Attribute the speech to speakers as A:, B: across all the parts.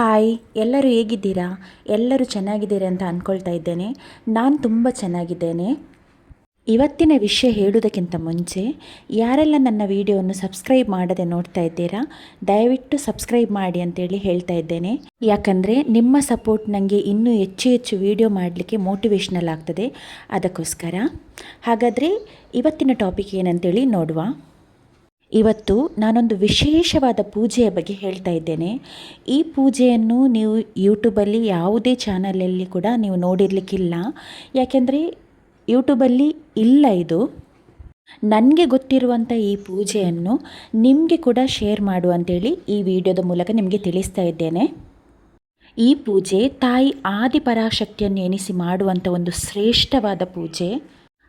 A: Hi, ಎಲ್ಲರೂ ಹೇಗಿದ್ದೀರಾ? ಎಲ್ಲರೂ ಚೆನ್ನಾಗಿದ್ದೀರಾ ಅಂತ ಅಂದ್ಕೊಳ್ತಾ ಇದ್ದೇನೆ. ನಾನು ತುಂಬ ಚೆನ್ನಾಗಿದ್ದೇನೆ. ಇವತ್ತಿನ ವಿಷಯ ಹೇಳುವುದಕ್ಕಿಂತ ಮುಂಚೆ, ಯಾರೆಲ್ಲ ನನ್ನ ವಿಡಿಯೋವನ್ನು ಸಬ್ಸ್ಕ್ರೈಬ್ ಮಾಡದೆ ನೋಡ್ತಾ ಇದ್ದೀರಾ, ದಯವಿಟ್ಟು ಸಬ್ಸ್ಕ್ರೈಬ್ ಮಾಡಿ ಅಂತೇಳಿ ಹೇಳ್ತಾ ಇದ್ದೇನೆ. ಯಾಕಂದರೆ ನಿಮ್ಮ ಸಪೋರ್ಟ್ ನನಗೆ ಇನ್ನೂ ಹೆಚ್ಚು ಹೆಚ್ಚು ವಿಡಿಯೋ ಮಾಡಲಿಕ್ಕೆ ಮೋಟಿವೇಶ್ನಲ್ ಆಗ್ತದೆ. ಅದಕ್ಕೋಸ್ಕರ. ಹಾಗಾದರೆ ಇವತ್ತಿನ ಟಾಪಿಕ್ ಏನಂತೇಳಿ ನೋಡುವ. ಇವತ್ತು ನಾನೊಂದು ವಿಶೇಷವಾದ ಪೂಜೆಯ ಬಗ್ಗೆ ಹೇಳ್ತಾ ಇದ್ದೇನೆ. ಈ ಪೂಜೆಯನ್ನು ನೀವು ಯೂಟ್ಯೂಬಲ್ಲಿ ಯಾವುದೇ ಚಾನಲಲ್ಲಿ ಕೂಡ ನೀವು ನೋಡಿರಲಿಕ್ಕಿಲ್ಲ. ಯಾಕೆಂದರೆ ಯೂಟ್ಯೂಬಲ್ಲಿ ಇಲ್ಲ ಇದು. ನನಗೆ ಗೊತ್ತಿರುವಂಥ ಈ ಪೂಜೆಯನ್ನು ನಿಮಗೆ ಕೂಡ ಶೇರ್ ಮಾಡು ಅಂತೇಳಿ ಈ ವಿಡಿಯೋದ ಮೂಲಕ ನಿಮಗೆ ತಿಳಿಸ್ತಾ ಇದ್ದೇನೆ. ಈ ಪೂಜೆ ತಾಯಿ ಆದಿಪರಾಶಕ್ತಿಯನ್ನು ಎನಿಸಿ ಮಾಡುವಂಥ ಒಂದು ಶ್ರೇಷ್ಠವಾದ ಪೂಜೆ.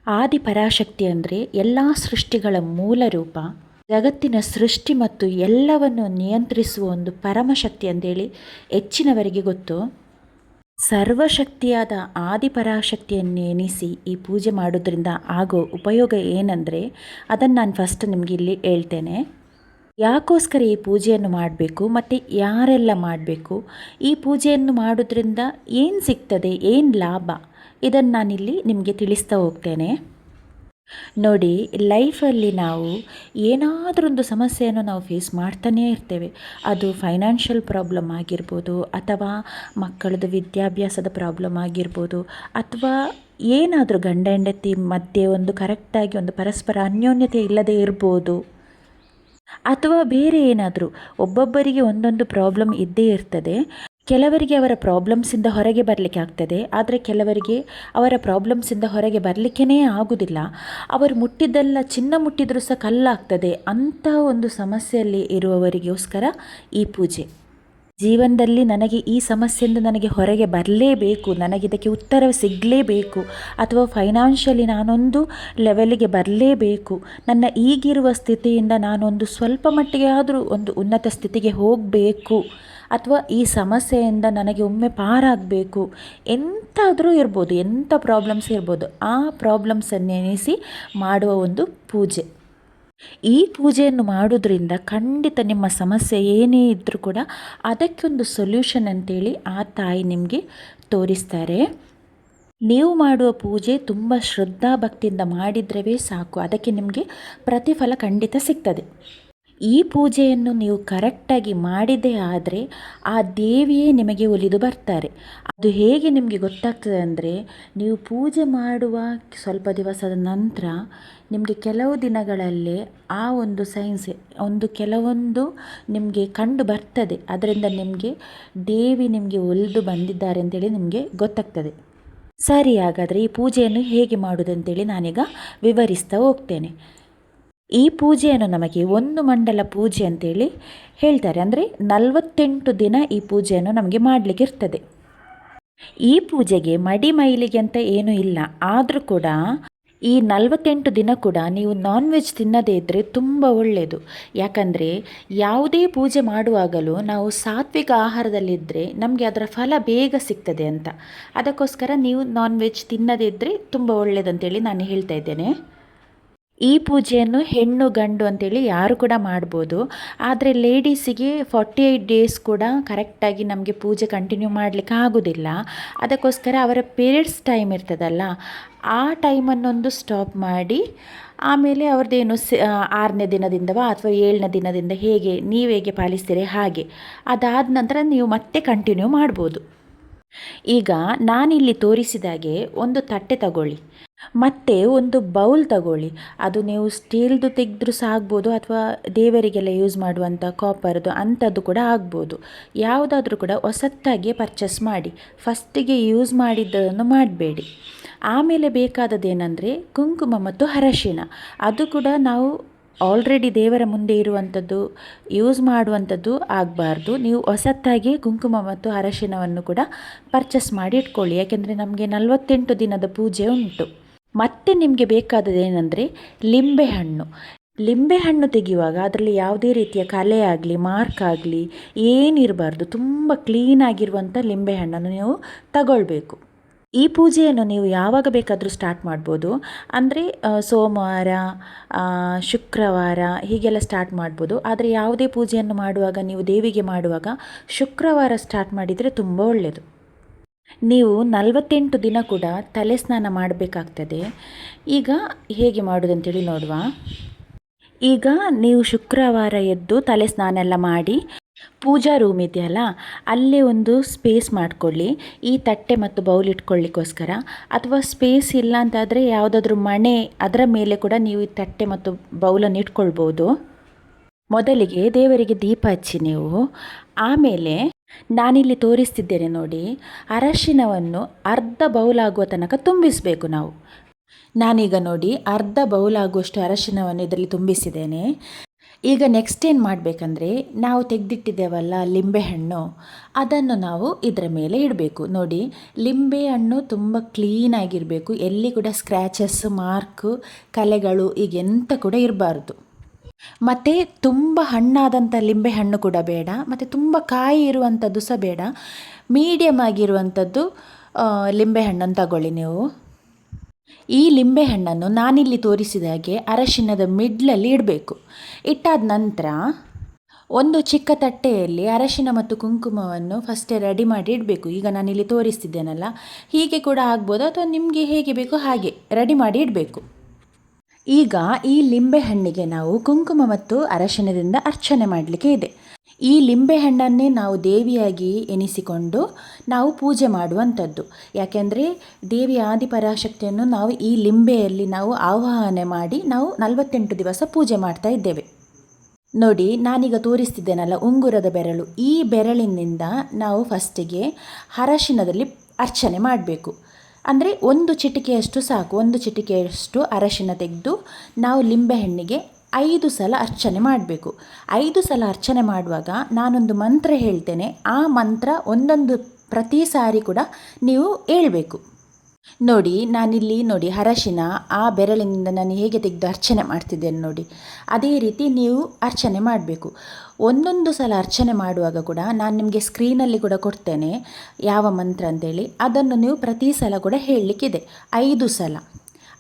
A: ಆದಿಪರಾಶಕ್ತಿ ಅಂದರೆ ಎಲ್ಲ ಸೃಷ್ಟಿಗಳ ಮೂಲ ರೂಪ. ಜಗತ್ತಿನ ಸೃಷ್ಟಿ ಮತ್ತು ಎಲ್ಲವನ್ನು ನಿಯಂತ್ರಿಸುವ ಒಂದು ಪರಮಶಕ್ತಿ ಅಂತೇಳಿ ಹೆಚ್ಚಿನವರಿಗೆ ಗೊತ್ತು. ಸರ್ವಶಕ್ತಿಯಾದ ಆದಿಪರಾಶಕ್ತಿಯನ್ನು ಎನಿಸಿ ಈ ಪೂಜೆ ಮಾಡೋದ್ರಿಂದ ಆಗೋ ಉಪಯೋಗ ಏನಂದರೆ, ಅದನ್ನು ನಾನು ಫಸ್ಟ್ ನಿಮಗೆ ಇಲ್ಲಿ ಹೇಳ್ತೇನೆ. ಯಾಕೋಸ್ಕರ ಈ ಪೂಜೆಯನ್ನು ಮಾಡಬೇಕು, ಮತ್ತು ಯಾರೆಲ್ಲ ಮಾಡಬೇಕು, ಈ ಪೂಜೆಯನ್ನು ಮಾಡೋದ್ರಿಂದ ಏನು ಸಿಗ್ತದೆ, ಏನು ಲಾಭ, ಇದನ್ನು ನಾನಿಲ್ಲಿ ನಿಮಗೆ ತಿಳಿಸ್ತಾ ಹೋಗ್ತೇನೆ. ನೋಡಿ ಲೈಫಲ್ಲಿ ನಾವು ಏನಾದರೂ ಒಂದು ಸಮಸ್ಯೆಯನ್ನು ನಾವು ಫೇಸ್ ಮಾಡ್ತಾನೇ ಇರ್ತೇವೆ. ಅದು ಫೈನಾನ್ಷಿಯಲ್ ಪ್ರಾಬ್ಲಮ್ ಆಗಿರ್ಬೋದು, ಅಥವಾ ಮಕ್ಕಳದ್ದು ವಿದ್ಯಾಭ್ಯಾಸದ ಪ್ರಾಬ್ಲಮ್ ಆಗಿರ್ಬೋದು, ಅಥವಾ ಏನಾದರೂ ಗಂಡ, ಹೆಂಡತಿ ಮಧ್ಯೆ ಒಂದು ಕರೆಕ್ಟಾಗಿ ಒಂದು ಪರಸ್ಪರ ಅನ್ಯೋನ್ಯತೆ ಇಲ್ಲದೆ ಇರ್ಬೋದು, ಅಥವಾ ಬೇರೆ ಏನಾದರೂ ಒಬ್ಬೊಬ್ಬರಿಗೆ ಒಂದೊಂದು ಪ್ರಾಬ್ಲಮ್ ಇದ್ದೇ ಇರ್ತದೆ. ಕೆಲವರಿಗೆ ಅವರ ಪ್ರಾಬ್ಲಮ್ಸಿಂದ ಹೊರಗೆ ಬರಲಿಕ್ಕೆ ಆಗ್ತದೆ. ಆದರೆ ಕೆಲವರಿಗೆ ಅವರ ಪ್ರಾಬ್ಲಮ್ಸಿಂದ ಹೊರಗೆ ಬರಲಿಕ್ಕೇ ಆಗುವುದಿಲ್ಲ ಅವರು ಮುಟ್ಟಿದ್ದೆಲ್ಲ, ಚಿನ್ನ ಮುಟ್ಟಿದರೂ ಸಹ ಕಲ್ಲಾಗ್ತದೆ ಅಂಥ ಒಂದು ಸಮಸ್ಯೆಯಲ್ಲಿ ಇರುವವರಿಗೋಸ್ಕರ ಈ ಪೂಜೆ. ಜೀವನದಲ್ಲಿ ನನಗೆ ಈ ಸಮಸ್ಯೆಯಿಂದ ನನಗೆ ಹೊರಗೆ ಬರಲೇಬೇಕು, ನನಗೆ ಇದಕ್ಕೆ ಉತ್ತರ ಸಿಗಲೇಬೇಕು, ಅಥವಾ ಫೈನಾನ್ಷಿಯಲಿ ನಾನೊಂದು ಲೆವೆಲಿಗೆ ಬರಲೇಬೇಕು, ನನ್ನ ಈಗಿರುವ ಸ್ಥಿತಿಯಿಂದ ನಾನೊಂದು ಸ್ವಲ್ಪ ಮಟ್ಟಿಗೆ ಆದರೂ ಒಂದು ಉನ್ನತ ಸ್ಥಿತಿಗೆ ಹೋಗಬೇಕು. ಅಥವಾ ಈ ಸಮಸ್ಯೆಯಿಂದ ನನಗೆ ಒಮ್ಮೆ ಪಾರಾಗಬೇಕು, ಎಂತಾದರೂ ಇರ್ಬೋದು, ಎಂಥ ಪ್ರಾಬ್ಲಮ್ಸ್ ಇರ್ಬೋದು, ಆ ಪ್ರಾಬ್ಲಮ್ಸನ್ನು ಎನಿಸಿ ಮಾಡುವ ಒಂದು ಪೂಜೆ. ಈ ಪೂಜೆಯನ್ನು ಮಾಡೋದ್ರಿಂದ ಖಂಡಿತ ನಿಮ್ಮ ಸಮಸ್ಯೆ ಏನೇ ಇದ್ದರೂ ಕೂಡ ಅದಕ್ಕೊಂದು ಸೊಲ್ಯೂಷನ್ ಅಂತೇಳಿ ಆ ತಾಯಿ ನಿಮಗೆ ತೋರಿಸ್ತಾರೆ. ನೀವು ಮಾಡುವ ಪೂಜೆ ತುಂಬ ಶ್ರದ್ಧಾ ಭಕ್ತಿಯಿಂದ ಮಾಡಿದ್ರವೇ ಸಾಕು. ಅದಕ್ಕೆ ನಿಮಗೆ ಪ್ರತಿಫಲ ಖಂಡಿತ ಸಿಗ್ತದೆ. ಈ ಪೂಜೆಯನ್ನು ನೀವು ಕರೆಕ್ಟಾಗಿ ಮಾಡಿದೆ ಆದರೆ ಆ ದೇವಿಯೇ ನಿಮಗೆ ಒಲಿದು ಬರ್ತಾರೆ. ಅದು ಹೇಗೆ ನಿಮಗೆ ಗೊತ್ತಾಗ್ತದೆ ಅಂದರೆ ನೀವು ಪೂಜೆ ಮಾಡುವ ಸ್ವಲ್ಪ ದಿವಸದ ನಂತರ ನಿಮಗೆ ಕೆಲವು ದಿನಗಳಲ್ಲೇ ಆ ಒಂದು ಸೈನ್ಸ್, ಒಂದು ಕೆಲವೊಂದು ನಿಮಗೆ ಕಂಡು ಬರ್ತದೆ. ಅದರಿಂದ ನಿಮಗೆ ದೇವಿ ನಿಮಗೆ ಒಲಿದು ಬಂದಿದ್ದಾರೆ ಅಂತೇಳಿ ನಿಮಗೆ ಗೊತ್ತಾಗ್ತದೆ. ಸರಿ, ಹಾಗಾದರೆ ಈ ಪೂಜೆಯನ್ನು ಹೇಗೆ ಮಾಡುವುದಂತೇಳಿ ನಾನೀಗ ವಿವರಿಸ್ತಾ ಹೋಗ್ತೇನೆ. ಈ ಪೂಜೆಯನ್ನು ನಮಗೆ ಒಂದು ಮಂಡಲ ಪೂಜೆ ಅಂತೇಳಿ ಹೇಳ್ತಾರೆ. ಅಂದರೆ ನಲವತ್ತೆಂಟು ದಿನ ಈ ಪೂಜೆಯನ್ನು ನಮಗೆ ಮಾಡಲಿಕ್ಕೆ ಇರ್ತದೆ. ಈ ಪೂಜೆಗೆ ಮಡಿ ಮೈಲಿಗೆ ಅಂತ ಏನೂ ಇಲ್ಲ. ಆದರೂ ಕೂಡ ಈ ನಲವತ್ತೆಂಟು ದಿನ ಕೂಡ ನೀವು ನಾನ್ ವೆಜ್ ತಿನ್ನದೇ ಇದ್ದರೆ ತುಂಬ ಒಳ್ಳೆಯದು ಯಾಕಂದರೆ ಯಾವುದೇ ಪೂಜೆ ಮಾಡುವಾಗಲೂ ನಾವು ಸಾತ್ವಿಕ ಆಹಾರದಲ್ಲಿದ್ದರೆ ನಮಗೆ ಅದರ ಫಲ ಬೇಗ ಸಿಗ್ತದೆ ಅಂತ. ಅದಕ್ಕೋಸ್ಕರ ನೀವು ನಾನ್ ವೆಜ್ ತಿನ್ನದೇ ಇದ್ದರೆ ತುಂಬ ಒಳ್ಳೆಯದಂತೇಳಿ ನಾನು ಹೇಳ್ತಾ ಇದ್ದೇನೆ. ಈ ಪೂಜೆಯನ್ನು ಹೆಣ್ಣು ಗಂಡು ಅಂತೇಳಿ ಯಾರು ಕೂಡ ಮಾಡ್ಬೋದು. ಆದರೆ ಲೇಡೀಸಿಗೆ ಫಾರ್ಟಿ ಏಯ್ಟ್ ಡೇಸ್ ಕೂಡ ಕರೆಕ್ಟಾಗಿ ನಮಗೆ ಪೂಜೆ ಕಂಟಿನ್ಯೂ ಮಾಡಲಿಕ್ಕೆ ಆಗೋದಿಲ್ಲ. ಅದಕ್ಕೋಸ್ಕರ ಅವರ ಪೀರಿಯಡ್ಸ್ ಟೈಮ್ ಇರ್ತದಲ್ಲ, ಆ ಟೈಮನ್ನೊಂದು ಸ್ಟಾಪ್ ಮಾಡಿ, ಆಮೇಲೆ ಅವ್ರದ್ದೇನು ಸ ಆರನೇ ದಿನದಿಂದವಾ ಅಥವಾ ಏಳನೇ ದಿನದಿಂದ ಹೇಗೆ, ನೀವು ಹೇಗೆ ಪಾಲಿಸ್ತೀರಿ ಹಾಗೆ, ಅದಾದ ನಂತರ ನೀವು ಮತ್ತೆ ಕಂಟಿನ್ಯೂ ಮಾಡ್ಬೋದು. ಈಗ ನಾನಿಲ್ಲಿ ತೋರಿಸಿದಾಗೆ ಒಂದು ತಟ್ಟೆ ತಗೊಳ್ಳಿ. ಮತ್ತು ಒಂದು ಬೌಲ್ ತಗೊಳ್ಳಿ. ಅದು ನೀವು ಸ್ಟೀಲ್ದು ತೆಗೆದ್ರೂ ಸಹ ಆಗ್ಬೋದು ಅಥವಾ ದೇವರಿಗೆಲ್ಲ ಯೂಸ್ ಮಾಡುವಂಥ ಕಾಪರ್ದು ಅಂಥದ್ದು ಕೂಡ ಆಗ್ಬೋದು. ಯಾವುದಾದ್ರೂ ಕೂಡ ಹೊಸತ್ತಾಗಿ ಪರ್ಚೇಸ್ ಮಾಡಿ. ಫಸ್ಟಿಗೆ ಯೂಸ್ ಮಾಡಿದ್ದನ್ನು ಮಾಡಬೇಡಿ. ಆಮೇಲೆ ಬೇಕಾದದ್ದೇನೆಂದರೆ ಕುಂಕುಮ ಮತ್ತು ಅರಶಿನ ಅದು ಕೂಡ ನಾವು ಆಲ್ರೆಡಿ ದೇವರ ಮುಂದೆ ಇರುವಂಥದ್ದು ಯೂಸ್ ಮಾಡುವಂಥದ್ದು ಆಗಬಾರ್ದು. ನೀವು ಹೊಸತ್ತಾಗಿ ಕುಂಕುಮ ಮತ್ತು ಅರಶಿನವನ್ನು ಕೂಡ ಪರ್ಚೇಸ್ ಮಾಡಿ ಇಟ್ಕೊಳ್ಳಿ. ಯಾಕೆಂದರೆ ನಮಗೆ ನಲವತ್ತೆಂಟು ದಿನದ ಪೂಜೆ ಉಂಟು. ಮತ್ತೆ ನಿಮಗೆ ಬೇಕಾದದೇನೆಂದರೆ ಲಿಂಬೆಹಣ್ಣು ಲಿಂಬೆಹಣ್ಣು ತೆಗೆಯುವಾಗ ಅದರಲ್ಲಿ ಯಾವುದೇ ರೀತಿಯ ಕಲೆ ಆಗಲಿ ಮಾರ್ಕ್ ಆಗಲಿ, ಏನಿರಬಾರ್ದು. ತುಂಬ ಕ್ಲೀನಾಗಿರುವಂಥ ಲಿಂಬೆಹಣ್ಣನ್ನು ನೀವು ತಗೊಳ್ಬೇಕು. ಈ ಪೂಜೆಯನ್ನು ನೀವು ಯಾವಾಗ ಬೇಕಾದರೂ ಸ್ಟಾರ್ಟ್ ಮಾಡ್ಬೋದು. ಅಂದರೆ ಸೋಮವಾರ ಶುಕ್ರವಾರ ಹೀಗೆಲ್ಲ ಸ್ಟಾರ್ಟ್ ಮಾಡ್ಬೋದು. ಆದರೆ ಯಾವುದೇ ಪೂಜೆಯನ್ನು ಮಾಡುವಾಗ, ನೀವು ದೇವಿಗೆ ಮಾಡುವಾಗ ಶುಕ್ರವಾರ ಸ್ಟಾರ್ಟ್ ಮಾಡಿದರೆ ತುಂಬ ಒಳ್ಳೆಯದು ನೀವು ನಲವತ್ತೆಂಟು ದಿನ ಕೂಡ ತಲೆ ಸ್ನಾನ ಮಾಡಬೇಕಾಗ್ತದೆ. ಈಗ ಹೇಗೆ ಮಾಡೋದಂತೇಳಿ ನೋಡುವ. ಈಗ ನೀವು ಶುಕ್ರವಾರ ಎದ್ದು ತಲೆ ಸ್ನಾನ ಎಲ್ಲ ಮಾಡಿ ಪೂಜಾ ರೂಮ್ ಇದೆಯಲ್ಲ, ಅಲ್ಲಿ ಒಂದು ಸ್ಪೇಸ್ ಮಾಡಿಕೊಳ್ಳಿ. ಈ ತಟ್ಟೆ ಮತ್ತು ಬೌಲ್ ಇಟ್ಕೊಳ್ಳಿಕ್ಕೋಸ್ಕರ. ಅಥವಾ ಸ್ಪೇಸ್ ಇಲ್ಲ ಅಂತಾದರೆ ಯಾವುದಾದ್ರೂ ಮಣೆ ಅದರ ಮೇಲೆ ಕೂಡ ನೀವು ಈ ತಟ್ಟೆ ಮತ್ತು ಬೌಲನ್ನು ಇಟ್ಕೊಳ್ಬೋದು. ಮೊದಲಿಗೆ ದೇವರಿಗೆ ದೀಪ ಹಚ್ಚಿ ನೀವು. ಆಮೇಲೆ ನಾನಿಲ್ಲಿ ತೋರಿಸ್ತಿದ್ದೇನೆ ನೋಡಿ ಅರಶಿನವನ್ನು ಅರ್ಧ ಬೌಲ್ ಆಗುವ ತನಕ ತುಂಬಿಸಬೇಕು ನಾವು. ನಾನೀಗ ನೋಡಿ ಅರ್ಧ ಬೌಲ್ ಆಗುವಷ್ಟು ಅರಶಿನವನ್ನು ಇದರಲ್ಲಿ ತುಂಬಿಸಿದ್ದೇನೆ. ಈಗ ನೆಕ್ಸ್ಟ್ ಏನು ಮಾಡಬೇಕಂದ್ರೆ, ನಾವು ತೆಗೆದಿಟ್ಟಿದ್ದೇವಲ್ಲ ಲಿಂಬೆಹಣ್ಣು ಅದನ್ನು ನಾವು ಇದರ ಮೇಲೆ ಇಡಬೇಕು. ನೋಡಿ, ಲಿಂಬೆ ಹಣ್ಣು ತುಂಬ ಕ್ಲೀನಾಗಿರಬೇಕು ಎಲ್ಲಿ ಕೂಡ ಸ್ಕ್ರ್ಯಾಚಸ್ ಮಾರ್ಕು ಕಲೆಗಳು ಈಗ ಎಂಥ ಕೂಡ ಇರಬಾರ್ದು. ಮತ್ತು ತುಂಬ ಹಣ್ಣಾದಂಥ ಲಿಂಬೆ ಹಣ್ಣು ಕೂಡ ಬೇಡ. ಮತ್ತು ತುಂಬ ಕಾಯಿ ಇರುವಂಥದ್ದು ಸಹ ಬೇಡ. ಮೀಡಿಯಮ್ ಆಗಿರುವಂಥದ್ದು ಲಿಂಬೆ ಹಣ್ಣನ್ನು ತಗೊಳ್ಳಿ ನೀವು. ಈ ಲಿಂಬೆ ಹಣ್ಣನ್ನು ನಾನಿಲ್ಲಿ ತೋರಿಸಿದ ಹಾಗೆ ಅರಶಿನದ ಮಿಡ್ಲಲ್ಲಿ ಇಡಬೇಕು. ಇಟ್ಟಾದ ನಂತರ ಒಂದು ಚಿಕ್ಕ ತಟ್ಟೆಯಲ್ಲಿ ಅರಶಿನ ಮತ್ತು ಕುಂಕುಮವನ್ನು ಫಸ್ಟೇ ರೆಡಿ ಮಾಡಿ ಇಡಬೇಕು. ಈಗ ನಾನಿಲ್ಲಿ ತೋರಿಸ್ತಿದ್ದೇನಲ್ಲ, ಹೀಗೆ ಕೂಡ ಆಗ್ಬೋದು ಅಥವಾ ನಿಮಗೆ ಹೇಗೆ ಬೇಕೋ ಹಾಗೆ ರೆಡಿ ಮಾಡಿ ಇಡಬೇಕು. ಈಗ ಈ ಲಿಂಬೆ ಹಣ್ಣಿಗೆ ನಾವು ಕುಂಕುಮ ಮತ್ತು ಅರಶಿನದಿಂದ ಅರ್ಚನೆ ಮಾಡಲಿಕ್ಕೆ ಇದೆ. ಈ ಲಿಂಬೆಹಣ್ಣನ್ನೇ ನಾವು ದೇವಿಯಾಗಿ ಎನಿಸಿಕೊಂಡು ನಾವು ಪೂಜೆ ಮಾಡುವಂಥದ್ದು. ಯಾಕೆಂದರೆ ದೇವಿಯ ಆದಿಪರಾಶಕ್ತಿಯನ್ನು ನಾವು ಈ ಲಿಂಬೆಯಲ್ಲಿ ನಾವು ಆವಾಹನೆ ಮಾಡಿ ನಾವು ನಲವತ್ತೆಂಟು ದಿವಸ ಪೂಜೆ ಮಾಡ್ತಾ ಇದ್ದೇವೆ. ನೋಡಿ, ನಾನೀಗ ತೋರಿಸ್ತಿದ್ದೇನಲ್ಲ ಉಂಗುರದ ಬೆರಳು. ಈ ಬೆರಳಿನಿಂದ ನಾವು ಫಸ್ಟಿಗೆ ಅರಶಿನದಲ್ಲಿ ಅರ್ಚನೆ ಮಾಡಬೇಕು. ಅಂದರೆ ಒಂದು ಚಿಟಿಕೆಯಷ್ಟು ಸಾಕು, ಒಂದು ಚಿಟಿಕೆಯಷ್ಟು ಅರಶಿನ ತೆಗೆದು ನಾವು ಲಿಂಬೆಹಣ್ಣಿಗೆ ಐದು ಸಲ ಅರ್ಚನೆ ಮಾಡಬೇಕು. ಐದು ಸಲ ಅರ್ಚನೆ ಮಾಡುವಾಗ ನಾನೊಂದು ಮಂತ್ರ ಹೇಳ್ತೇನೆ. ಆ ಮಂತ್ರ ಒಂದೊಂದು ಪ್ರತಿ ಸಾರಿ ಕೂಡ ನೀವು ಹೇಳಬೇಕು. ನೋಡಿ, ನಾನಿಲ್ಲಿ ನೋಡಿ ಹರಶಿನ ಆ ಬೆರಳಿನಿಂದ ನಾನು ಹೇಗೆ ತೆಗೆದು ಅರ್ಚನೆ ಮಾಡ್ತಿದ್ದೇನೆ ನೋಡಿ. ಅದೇ ರೀತಿ ನೀವು ಅರ್ಚನೆ ಮಾಡಬೇಕು. ಒಂದೊಂದು ಸಲ ಅರ್ಚನೆ ಮಾಡುವಾಗ ಕೂಡ ನಾನು ನಿಮಗೆ ಸ್ಕ್ರೀನಲ್ಲಿ ಕೂಡ ಕೊಡ್ತೇನೆ ಯಾವ ಮಂತ್ರ ಅಂತೇಳಿ. ಅದನ್ನು ನೀವು ಪ್ರತಿ ಸಲ ಕೂಡ ಹೇಳಲಿಕ್ಕಿದೆ. ಐದು ಸಲ.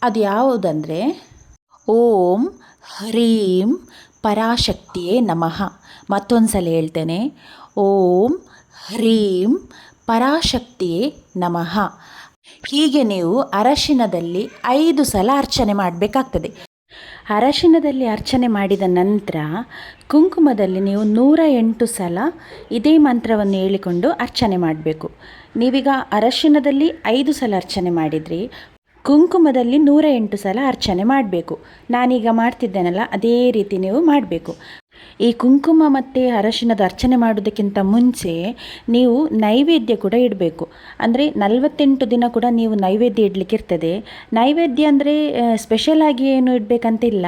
A: ಅದು ಯಾವುದಂದರೆ ಓಂ ಹ್ರೀಂ ಪರಾಶಕ್ತಿಯೇ ನಮಃ. ಮತ್ತೊಂದು ಸಲ ಹೇಳ್ತೇನೆ. ಓಂ ಹ್ರೀಂ ಪರಾಶಕ್ತಿಯೇ ನಮಃ. ಹೀಗೆ ನೀವು ಅರಶಿನದಲ್ಲಿ ಐದು ಸಲ ಅರ್ಚನೆ ಮಾಡಬೇಕಾಗ್ತದೆ. ಅರಶಿನದಲ್ಲಿ ಅರ್ಚನೆ ಮಾಡಿದ ನಂತರ ಕುಂಕುಮದಲ್ಲಿ ನೀವು ನೂರ ಎಂಟು ಸಲ ಇದೇ ಮಂತ್ರವನ್ನು ಹೇಳಿಕೊಂಡು ಅರ್ಚನೆ ಮಾಡಬೇಕು. ನೀವೀಗ ಅರಶಿನದಲ್ಲಿ ಐದು ಸಲ ಅರ್ಚನೆ ಮಾಡಿದ್ರಿ. ಕುಂಕುಮದಲ್ಲಿ ನೂರ ಎಂಟು ಸಲ ಅರ್ಚನೆ ಮಾಡಬೇಕು. ನಾನೀಗ ಮಾಡ್ತಿದ್ದೇನಲ್ಲ, ಅದೇ ರೀತಿ ನೀವು ಮಾಡಬೇಕು. ಈ ಕುಂಕುಮ ಮತ್ತು ಅರಶಿನದ ಅರ್ಚನೆ ಮಾಡೋದಕ್ಕಿಂತ ಮುಂಚೆ ನೀವು ನೈವೇದ್ಯ ಕೂಡ ಇಡಬೇಕು. ಅಂದರೆ ನಲವತ್ತೆಂಟು ದಿನ ಕೂಡ ನೀವು ನೈವೇದ್ಯ ಇಡಲಿಕ್ಕೆ ಇರ್ತದೆ. ನೈವೇದ್ಯ ಅಂದರೆ ಸ್ಪೆಷಲಾಗಿ ಏನು ಇಡಬೇಕಂತಿಲ್ಲ.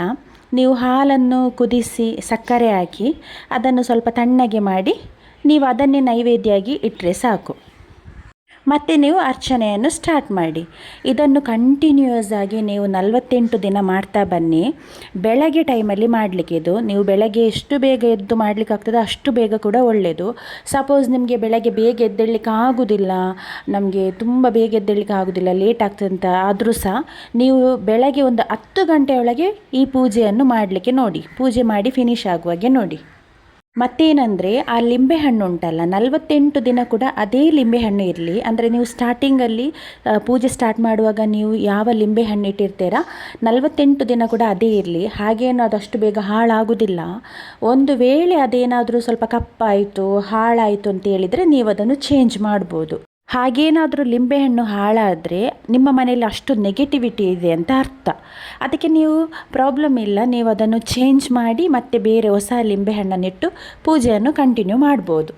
A: ನೀವು ಹಾಲನ್ನು ಕುದಿಸಿ ಸಕ್ಕರೆ ಹಾಕಿ ಅದನ್ನು ಸ್ವಲ್ಪ ತಣ್ಣಗೆ ಮಾಡಿ ನೀವು ಅದನ್ನೇ ನೈವೇದ್ಯ ಆಗಿ ಇಟ್ಟರೆ ಸಾಕು. ಮತ್ತು ನೀವು ಅರ್ಚನೆಯನ್ನು ಸ್ಟಾರ್ಟ್ ಮಾಡಿ. ಇದನ್ನು ಕಂಟಿನ್ಯೂಯಸ್ ಆಗಿ ನೀವು ನಲವತ್ತೆಂಟು ದಿನ ಮಾಡ್ತಾ ಬನ್ನಿ. ಬೆಳಗ್ಗೆ ಟೈಮಲ್ಲಿ ಮಾಡಲಿಕ್ಕೆ ಇದು. ನೀವು ಬೆಳಗ್ಗೆ ಎಷ್ಟು ಬೇಗ ಎದ್ದು ಮಾಡಲಿಕ್ಕಾಗ್ತದೆ ಅಷ್ಟು ಬೇಗ ಕೂಡ ಒಳ್ಳೆಯದು ಸಪೋಸ್ ನಿಮಗೆ ಬೆಳಗ್ಗೆ ಬೇಗ ಎದ್ದೇಳಲಿಕ್ಕೆ ಆಗೋದಿಲ್ಲ. ನಮಗೆ ತುಂಬ ಬೇಗ ಎದ್ದೇಳಲಿಕ್ಕೆ ಆಗೋದಿಲ್ಲ ಲೇಟ್ ಆಗ್ತದೆ ಅಂತ ಆದರೂ ಸಹ ನೀವು ಬೆಳಗ್ಗೆ ಒಂದು ಹತ್ತು ಗಂಟೆಯೊಳಗೆ ಈ ಪೂಜೆಯನ್ನು ಮಾಡಲಿಕ್ಕೆ ನೋಡಿ. ಪೂಜೆ ಮಾಡಿ ಫಿನಿಶ್ ಆಗುವಾಗೆ ನೋಡಿ. ಮತ್ತೇನಂದರೆ ಆ ಲಿಂಬೆಹಣ್ಣು ಉಂಟಲ್ಲ, ನಲವತ್ತೆಂಟು ದಿನ ಕೂಡ ಅದೇ ಲಿಂಬೆಹಣ್ಣು ಇರಲಿ. ಅಂದರೆ ನೀವು ಸ್ಟಾರ್ಟಿಂಗಲ್ಲಿ ಪೂಜೆ ಸ್ಟಾರ್ಟ್ ಮಾಡುವಾಗ ನೀವು ಯಾವ ಲಿಂಬೆಹಣ್ಣು ಇಟ್ಟಿರ್ತೀರ, ನಲವತ್ತೆಂಟು ದಿನ ಕೂಡ ಅದೇ ಇರಲಿ. ಹಾಗೇನು ಅದಷ್ಟು ಬೇಗ ಹಾಳಾಗೋದಿಲ್ಲ. ಒಂದು ವೇಳೆ ಅದೇನಾದರೂ ಸ್ವಲ್ಪ ಕಪ್ಪಾಯಿತು, ಹಾಳಾಯಿತು ಅಂತ ಹೇಳಿದರೆ ನೀವು ಅದನ್ನು ಚೇಂಜ್ ಮಾಡ್ಬೋದು. ಹಾಗೇನಾದರೂ ಲಿಂಬೆಹಣ್ಣು ಹಾಳಾದರೆ ನಿಮ್ಮ ಮನೆಯಲ್ಲಿ ಅಷ್ಟು ನೆಗೆಟಿವಿಟಿ ಇದೆ ಅಂತ ಅರ್ಥ. ಅದಕ್ಕೆ ನೀವು ಪ್ರಾಬ್ಲಮ್ ಇಲ್ಲ, ನೀವು ಅದನ್ನು ಚೇಂಜ್ ಮಾಡಿ ಮತ್ತೆ ಬೇರೆ ಹೊಸ ಲಿಂಬೆಹಣ್ಣನ್ನಿಟ್ಟು ಪೂಜೆಯನ್ನು ಕಂಟಿನ್ಯೂ ಮಾಡ್ಬೋದು.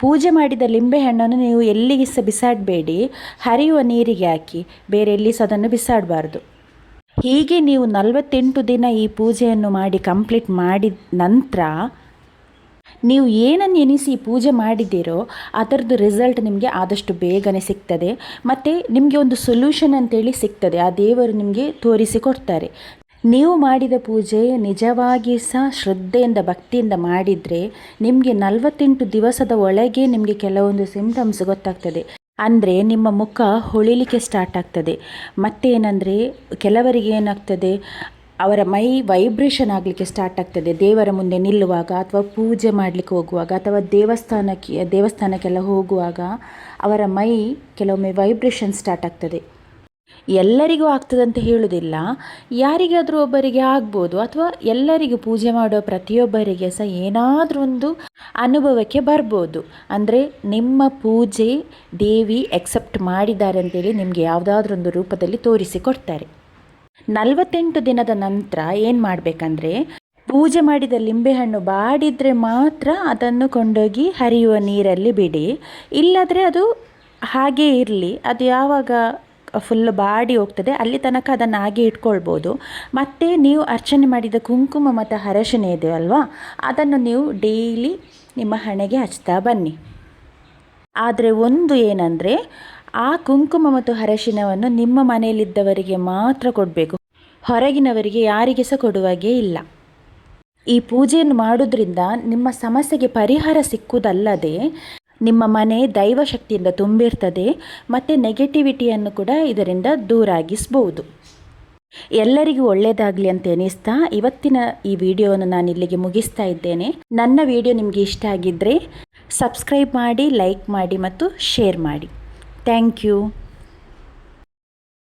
A: ಪೂಜೆ ಮಾಡಿದ ಲಿಂಬೆಹಣ್ಣನ್ನು ನೀವು ಎಲ್ಲಿಗೆ ಸಹ ಬಿಸಾಡಬೇಡಿ, ಹರಿಯುವ ನೀರಿಗೆ ಹಾಕಿ, ಬೇರೆ ಎಲ್ಲಿ ಸಹ ಅದನ್ನು ಬಿಸಾಡಬಾರ್ದು. ಹೀಗೆ ನೀವು ನಲವತ್ತೆಂಟು ದಿನ ಈ ಪೂಜೆಯನ್ನು ಮಾಡಿ ಕಂಪ್ಲೀಟ್ ಮಾಡಿದ ನಂತರ ನೀವು ಏನನ್ನು ಎನಿಸಿ ಪೂಜೆ ಮಾಡಿದ್ದೀರೋ ಅದರದ್ದು ರಿಸಲ್ಟ್ ನಿಮಗೆ ಆದಷ್ಟು ಬೇಗನೆ ಸಿಗ್ತದೆ. ಮತ್ತು ನಿಮಗೆ ಒಂದು ಸೊಲ್ಯೂಷನ್ ಅಂತೇಳಿ ಸಿಗ್ತದೆ. ಆ ದೇವರು ನಿಮಗೆ ತೋರಿಸಿ ಕೊಡ್ತಾರೆ. ನೀವು ಮಾಡಿದ ಪೂಜೆ ನಿಜವಾಗಿ ಸಹ ಶ್ರದ್ಧೆಯಿಂದ, ಭಕ್ತಿಯಿಂದ ಮಾಡಿದರೆ ನಿಮಗೆ ನಲವತ್ತೆಂಟು ದಿವಸದ ಒಳಗೆ ನಿಮಗೆ ಕೆಲವೊಂದು ಸಿಂಟಮ್ಸ್ ಗೊತ್ತಾಗ್ತದೆ. ಅಂದರೆ ನಿಮ್ಮ ಮುಖ ಹೊಳಿಲಿಕ್ಕೆ ಸ್ಟಾರ್ಟ್ ಆಗ್ತದೆ. ಮತ್ತೇನಂದರೆ ಕೆಲವರಿಗೆ ಏನಾಗ್ತದೆ? ಅವರ ಮೈ ವೈಬ್ರೇಷನ್ ಆಗಲಿಕ್ಕೆ ಸ್ಟಾರ್ಟ್ ಆಗ್ತದೆ. ದೇವರ ಮುಂದೆ ನಿಲ್ಲುವಾಗ ಅಥವಾ ಪೂಜೆ ಮಾಡಲಿಕ್ಕೆ ಹೋಗುವಾಗ ಅಥವಾ ದೇವಸ್ಥಾನಕ್ಕೆ, ದೇವಸ್ಥಾನಕ್ಕೆಲ್ಲ ಹೋಗುವಾಗ ಅವರ ಮೈ ಕೆಲವೊಮ್ಮೆ ವೈಬ್ರೇಷನ್ ಸ್ಟಾರ್ಟ್ ಆಗ್ತದೆ. ಎಲ್ಲರಿಗೂ ಆಗ್ತದಂತ ಹೇಳುವುದಿಲ್ಲ ಯಾರಿಗಾದರೂ ಒಬ್ಬರಿಗೆ ಆಗ್ಬೋದು ಅಥವಾ ಎಲ್ಲರಿಗೂ ಪೂಜೆ ಮಾಡೋ ಪ್ರತಿಯೊಬ್ಬರಿಗೆ ಸಹ ಏನಾದರೂ ಒಂದು ಅನುಭವಕ್ಕೆ ಬರ್ಬೋದು. ಅಂದರೆ ನಿಮ್ಮ ಪೂಜೆ ದೇವಿ ಎಕ್ಸೆಪ್ಟ್ ಮಾಡಿದ್ದಾರೆ ಅಂತೇಳಿ ನಿಮಗೆ ಯಾವುದಾದ್ರೊಂದು ರೂಪದಲ್ಲಿ ತೋರಿಸಿ ಕೊಡ್ತಾರೆ. ನಲವತ್ತೆಂಟು ದಿನದ ನಂತರ ಏನು ಮಾಡಬೇಕಂದ್ರೆ ಪೂಜೆ ಮಾಡಿದ ಲಿಂಬೆಹಣ್ಣು ಬಾಡಿದರೆ ಮಾತ್ರ ಅದನ್ನು ಕೊಂಡೋಗಿ ಹರಿಯುವ ನೀರಲ್ಲಿ ಬಿಡಿ. ಇಲ್ಲದ್ರೆ ಅದು ಹಾಗೇ ಇರಲಿ. ಅದು ಯಾವಾಗ ಫುಲ್ ಬಾಡಿ ಹೋಗ್ತದೆ, ಅಲ್ಲಿ ತನಕ ಅದನ್ನು ಹಾಗೆ ಇಟ್ಕೊಳ್ಬೋದು. ಮತ್ತು ನೀವು ಅರ್ಚನೆ ಮಾಡಿದ ಕುಂಕುಮ ಮತ್ತು ಅರಶಿನ ಇದೆ ಅಲ್ವಾ? ಅದನ್ನು ನೀವು ಡೈಲಿ ನಿಮ್ಮ ಹಣೆಗೆ ಹಚ್ತಾ ಬನ್ನಿ. ಆದರೆ ಒಂದು ಏನಂದರೆ ಆ ಕುಂಕುಮ ಮತ್ತು ಹರಶಿನವನ್ನು ನಿಮ್ಮ ಮನೆಯಲ್ಲಿದ್ದವರಿಗೆ ಮಾತ್ರ ಕೊಡಬೇಕು. ಹೊರಗಿನವರಿಗೆ ಯಾರಿಗೆ ಸಹ ಕೊಡುವಾಗೆ ಇಲ್ಲ. ಈ ಪೂಜೆಯನ್ನು ಮಾಡೋದ್ರಿಂದ ನಿಮ್ಮ ಸಮಸ್ಯೆಗೆ ಪರಿಹಾರ ಸಿಕ್ಕುವುದಲ್ಲದೆ ನಿಮ್ಮ ಮನೆ ದೈವಶಕ್ತಿಯಿಂದ ತುಂಬಿರ್ತದೆ, ಮತ್ತು ನೆಗೆಟಿವಿಟಿಯನ್ನು ಕೂಡ ಇದರಿಂದ ದೂರಾಗಿಸ್ಬೋದು ಎಲ್ಲರಿಗೂ ಒಳ್ಳೆಯದಾಗಲಿ ಅಂತ ಎನಿಸ್ತಾ ಇವತ್ತಿನ ಈ ವಿಡಿಯೋವನ್ನು ನಾನು ಇಲ್ಲಿಗೆ ಮುಗಿಸ್ತಾ ಇದ್ದೇನೆ. ನನ್ನ ವಿಡಿಯೋ ನಿಮಗೆ ಇಷ್ಟ ಆಗಿದ್ದರೆ ಸಬ್ಸ್ಕ್ರೈಬ್ ಮಾಡಿ, ಲೈಕ್ ಮಾಡಿ ಮತ್ತು ಶೇರ್ ಮಾಡಿ. Thank you